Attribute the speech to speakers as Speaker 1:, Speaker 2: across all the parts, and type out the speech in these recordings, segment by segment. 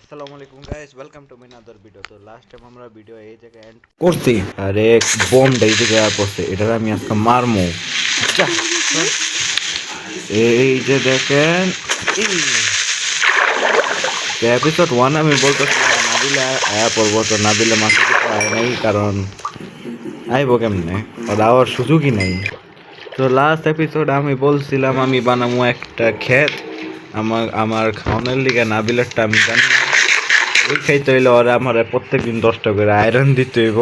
Speaker 1: আসসালামু আলাইকুম guys welcome to my other video তো লাস্ট টাইম আমরা ভিডিও এই জায়গায় এন্ড করছি। আরে বোমটা এই জায়গায় পড়ছে। এটা আমি আজকে মারমু। এই যে দেখেন। এপিসোড ওয়ান আমি বলতেছি, নাবিলে আয়া পড়ব তো। নাবিলে মাসে আয় নাই, কারণ আইবো কেমনে? ওর আওয়ার সুযোগই নেই। তো লাস্ট এপিসোড আমি বলছিলাম, আমি বানাবো একটা ক্ষেত। আমার আমার খাওয়ানোর লিগে নাবিলারটা আমি জানি। ওই খাইতে হইলে ওরা আমার প্রত্যেক দিন দশটা করে আয়রন দিতে হইব।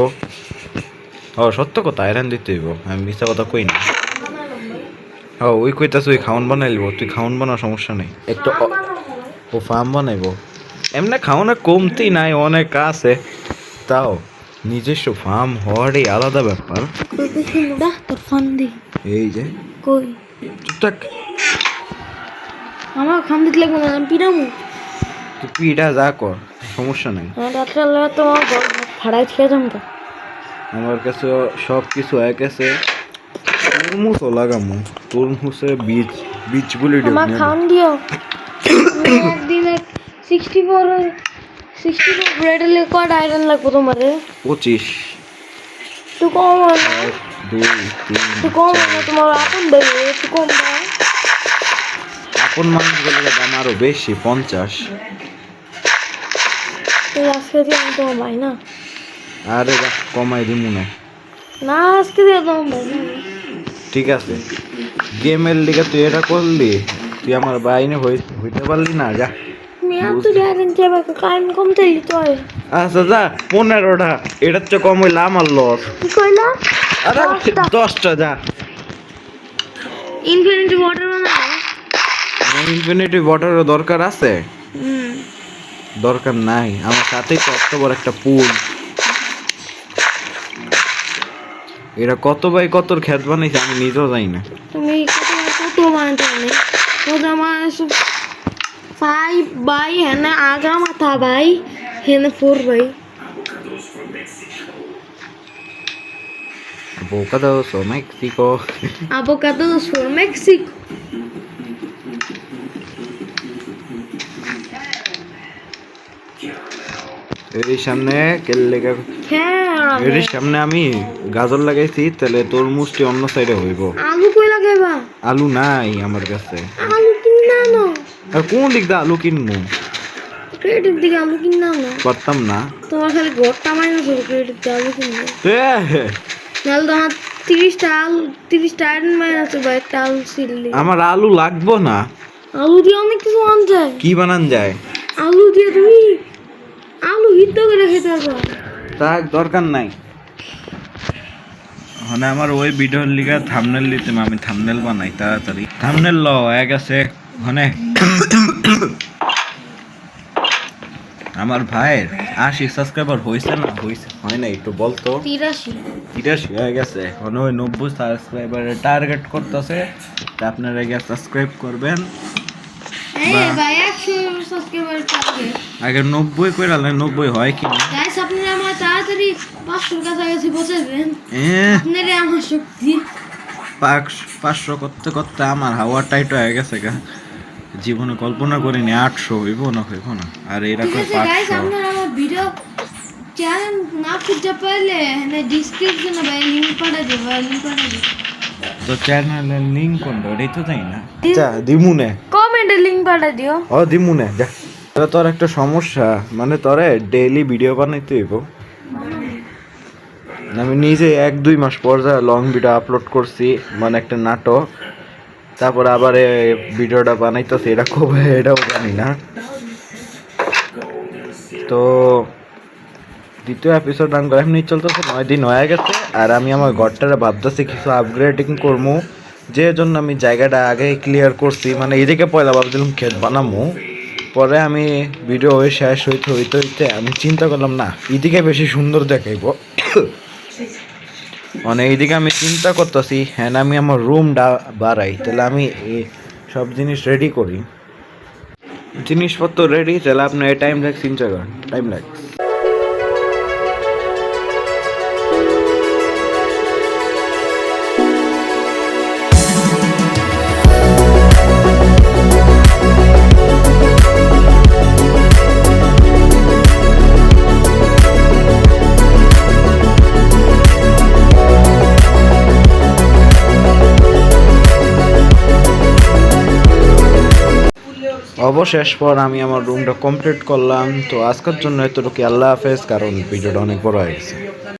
Speaker 1: ও সত্য কথা আয়রন দিতে হইব। আমি মিথ্যা কথা কই না। ও ওই কইতাছ ওই খাওয়ান বানাইলিব তুই খাওয়ান বানা সমস্যা নেই। একটু ও ফার্ম বানাইবো। এমনি খাওয়ানো কমতি নাই অনেক আছে। তাও নিজস্ব ফার্ম হওয়ারই আলাদা ব্যাপার। এই যে।
Speaker 2: কই?
Speaker 1: চুপ থাক।
Speaker 2: আমার খাম দিতে লাগবে না
Speaker 1: তুই পিঠা যা কর। সমস্যা নেই।
Speaker 2: আমি রাত্রে লাগা তো ভাড়ায় খেয়ে যাম তো।
Speaker 1: আমার কাছে সব কিছু এক আছে। তরমুজও লাগামু। তরমুজের বীজ বীজগুলি
Speaker 2: আমার খাওয়ান দিও। একদিনে সিক্সটি ফোর সিক্সটি ফোর ব্রেডের লেগে কয়টা আয়রন লাগবো তোমার?
Speaker 1: পঁচিশ।
Speaker 2: একটু কম
Speaker 1: দুই তিন
Speaker 2: কম তোমার আপন দেবে একটু কম দাও।
Speaker 1: আপন মানুষগুলোর দাম আরও বেশি পঞ্চাশ।
Speaker 2: তুই আজকে দিয়ে আমি তোমার ভাই না?
Speaker 1: আরে কমাই না
Speaker 2: না আজকে দিয়ে তোমার ভাই
Speaker 1: ঠিক আছে। গেমের লিগে তুই এটা করলি তুই আমার হইতে পারলি না যা। আচ্ছা যা পনেরোটা। এটার চেয়ে কম হইলে আমার লস
Speaker 2: কি কইলা?
Speaker 1: আরে
Speaker 2: দশটা।
Speaker 1: যা।
Speaker 2: ইনফিনিটি ওয়াটার বানাবো
Speaker 1: ইনফিনিটি ওয়াটারের দরকার আছে। দরকার নাই আমার সাথেই তো এত বড় একটা পুল এটা কত বাই কত খেত বানাইছে আমি নিজেও জানি না
Speaker 2: তুমি কত কত বানাতে পারলে কত আমার ফাইভ বাই হেনে আগা মাথা বাই হেনে four by
Speaker 1: Bocados o México.
Speaker 2: Abocados for Mexico.
Speaker 1: এর সামনে কেলে
Speaker 2: হ্যাঁ।
Speaker 1: এর সামনে আমি গাজর লাগাইছি তাহলে তরমুজটি অন্য সাইডে হইব।
Speaker 2: আলু কই লাগাইবা?
Speaker 1: আলু নাই আমার কাছে।
Speaker 2: আলু কিনা না
Speaker 1: আর কোন দিক দিয়ে আলু কিনবো?
Speaker 2: ক্রেডিট দিকে আলু কিনা না
Speaker 1: পারতাম না।
Speaker 2: তোমার খালি ঘরটা মাইনাস হবে ক্রেডিট দিয়ে আলু কিনবে। নাহলে তিরিশটা আলু তিরিশটা আয়রন মাইনাস হবে একটা আলু ছিললি
Speaker 1: আমার আলু লাগবো না।
Speaker 2: আলু দিয়ে অনেক কিছু আন যায়
Speaker 1: কি বানান যায়?
Speaker 2: আলু দিয়ে তুমি হিদ্ধ করে খেতে পারবা
Speaker 1: তার দরকার নাই। মানে আমার ওই ভিডিওর লিগা থামনেল দিতে আমি থামনেল বানাই তাড়াতাড়ি। থামনেল ল গেছে মানে আমার ভাইয়ের আশি সাবস্ক্রাইবার হয়েছে না? হয়েছে হয় না একটু বলতো
Speaker 2: তিরাশি।
Speaker 1: তিরাশি হয়ে গেছে। মানে ওই নব্বই সাবস্ক্রাইবারের টার্গেট করতেছে। আপনারা গিয়ে সাবস্ক্রাইব করবেন।
Speaker 2: এই ভাই একশো সাবস্ক্রাইবার টার্গেট
Speaker 1: আগে নব্বই করে আনলে নব্বই হয় কি
Speaker 2: গাইস আপনারা আমার তাড়াতাড়ি পাঁচশোর কাছাকাছি পৌঁছাবেন।
Speaker 1: এ?
Speaker 2: আপনারা আমার শক্তি।
Speaker 1: পাঁচ- পাঁচশো করতে করতে আমার হাওয়া টাইট হয়ে গেছে গা। জীবনে কল্পনা করিনি আটশো হইব না হইব না। আর এরকম পাঁচশো?
Speaker 2: আপনারা আমার ভিডিও চ্যানেল না হ্যাঁ ডিসক্রিপশনে ভাই লিংক পাঠা দেবো লিংক পাঠা দেবো
Speaker 1: তো চ্যানেলের লিঙ্ক কোনটা ওটাই তো তাই না। আচ্ছা দিমুনে
Speaker 2: লিংক পাঠা দিও।
Speaker 1: ও দিমুনে যা এটা তোর একটা সমস্যা মানে তোরে ডেইলি ভিডিও বানাইতে হইব। আমি নিজে এক, দুই মাস পর যা লং ভিডিও আপলোড করছি মানে একটা নাটক, তারপর আবার ভিডিওটা বানাইতেছি, এটা কবে, এটাও জানি না। তো দ্বিতীয় এপিসোড করে এমনি চলতেছে, নয় দিন হয়ে গেছে, আর আমি আমার ঘরটারে ভাবতেছি কিছু আপগ্রেডিং করব যে জন্য আমি জায়গাটা আগে ক্লিয়ার করছি মানে এদিকে পয়লা ভাবছিলাম ক্ষেত বানামো। পরে আমি ভিডিও হয়ে শেষ হইতে হইতে হইতে আমি চিন্তা করলাম, না, এদিকে বেশি সুন্দর দেখাইব। মানে এইদিকে আমি চিন্তা করতেছি হ্যাঁ আমি আমার রুমটা বাড়াই, তাহলে আমি সব জিনিস রেডি করি। জিনিসপত্র রেডি তাহলে আপনার টাইম লাগছে চিন্তা করেন টাইম লাগছে অবশেষ পর আমি আমার রুমটা কমপ্লিট করলাম। তো আজকের জন্য এতটুকু আল্লাহ হাফেজ, কারণ ভিডিওটা অনেক বড় হয়ে গেছে।